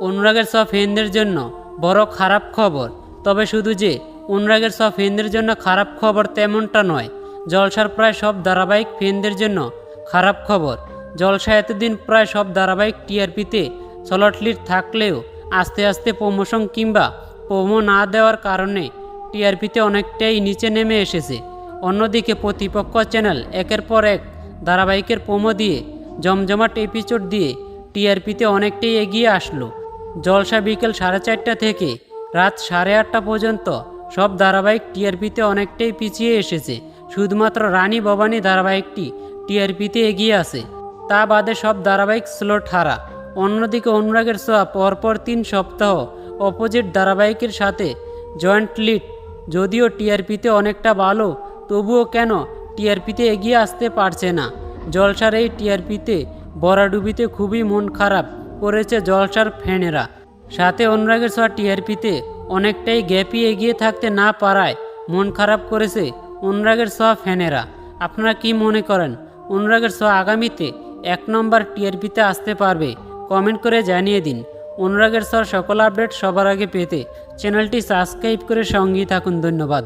অনুরাগের সব ফ্যানদের জন্য বড় খারাপ খবর। তবে শুধু যে, অনুরাগের সব ফ্যানদের জন্য খারাপ খবর তেমনটা নয়। জলসার প্রায় সব ধারাবাহিক ফ্যানদের জন্য খারাপ খবর। জলসা এতদিন প্রায় সব ধারাবাহিক টিআরপিতে সলটলিট থাকলেও আস্তে আস্তে প্রমোশন কিংবা প্রমো না দেওয়ার কারণে টিআরপিতে অনেকটাই নিচে নেমে এসেছে। অন্যদিকে প্রতিপক্ষ চ্যানেল একের পর এক ধারাবাহিকের প্রমো দিয়ে, জমজমাট এপিসোড দিয়ে টিআরপিতে অনেকটাই এগিয়ে আসলো। জলসা বিকেল সাড়ে চারটা থেকে রাত সাড়ে আটটা পর্যন্ত সব ধারাবাহিক টিআরপিতে অনেকটাই পিছিয়ে এসেছে। শুধুমাত্র রানী ভবানী ধারাবাহিকটি টিআরপিতে এগিয়ে আছে। তা বাদে সব ধারাবাহিক স্লোট হারা। অন্যদিকে অনুরাগের সোয়া পরপর তিন সপ্তাহ অপোজিট ধারাবাহিকের সাথে জয়েন্ট লিড। যদিও টিআরপিতে অনেকটা ভালো, তবুও কেন টিআরপিতে এগিয়ে আসতে পারছে না? জলসার এই টিআরপিতে বরাডুবিতে খুবই মন খারাপ। করেছে জলসার ফ্যানেরা। সাথে অনুরাগের সোয়া টিআরপিতে অনেকটাই গ্যাপি এগিয়ে থাকতে না পারায় মন খারাপ করেছে অনুরাগের সোয়া ফ্যানেরা। আপনারা কি মনে করেন, অনুরাগের সোয়া আগামীতে এক নম্বর টিআরপিতে আসতে পারবে? কমেন্ট করে জানিয়ে দিন। অনুরাগের স্বর সকল আপডেট সবার আগে পেতে চ্যানেলটি সাবস্ক্রাইব করে সঙ্গেই থাকুন। ধন্যবাদ।